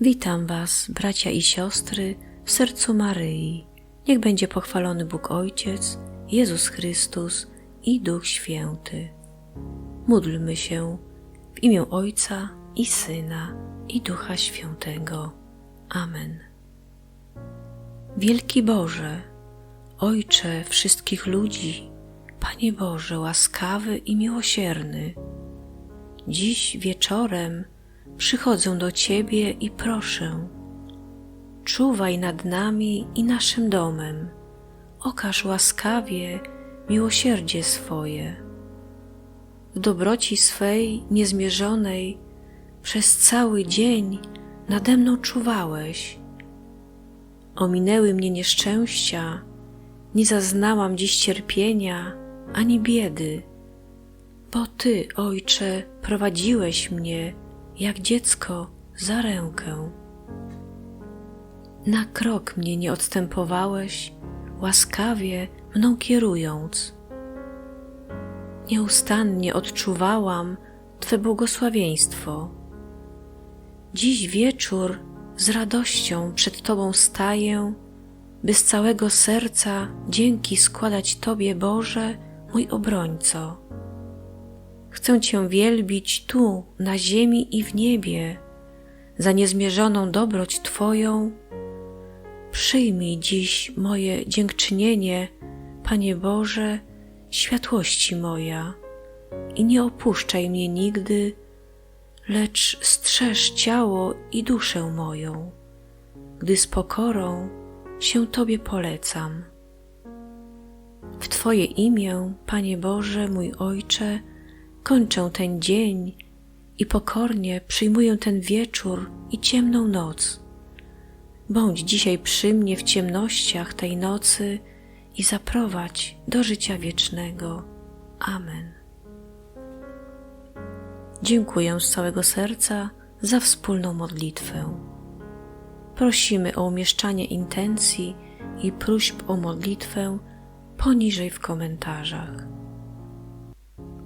Witam Was, bracia i siostry, w sercu Maryi. Niech będzie pochwalony Bóg Ojciec, Jezus Chrystus i Duch Święty. Módlmy się w imię Ojca i Syna i Ducha Świętego. Amen. Wielki Boże, Ojcze wszystkich ludzi, Panie Boże, łaskawy i miłosierny, dziś wieczorem przychodzę do Ciebie i proszę, czuwaj nad nami i naszym domem, okaż łaskawie miłosierdzie swoje. W dobroci swej niezmierzonej przez cały dzień nade mną czuwałeś. Ominęły mnie nieszczęścia, nie zaznałam dziś cierpienia ani biedy, bo Ty, Ojcze, prowadziłeś mnie jak dziecko za rękę. Na krok mnie nie odstępowałeś, łaskawie mną kierując. Nieustannie odczuwałam Twe błogosławieństwo. Dziś wieczór z radością przed Tobą staję, by z całego serca dzięki składać Tobie, Boże, mój obrońco. Chcę Cię wielbić tu, na ziemi i w niebie, za niezmierzoną dobroć Twoją. Przyjmij dziś moje dziękczynienie, Panie Boże, światłości moja, i nie opuszczaj mnie nigdy, lecz strzeż ciało i duszę moją, gdy z pokorą się Tobie polecam. W Twoje imię, Panie Boże, mój Ojcze, kończę ten dzień i pokornie przyjmuję ten wieczór i ciemną noc. Bądź dzisiaj przy mnie w ciemnościach tej nocy i zaprowadź do życia wiecznego. Amen. Dziękuję z całego serca za wspólną modlitwę. Prosimy o umieszczanie intencji i próśb o modlitwę poniżej w komentarzach.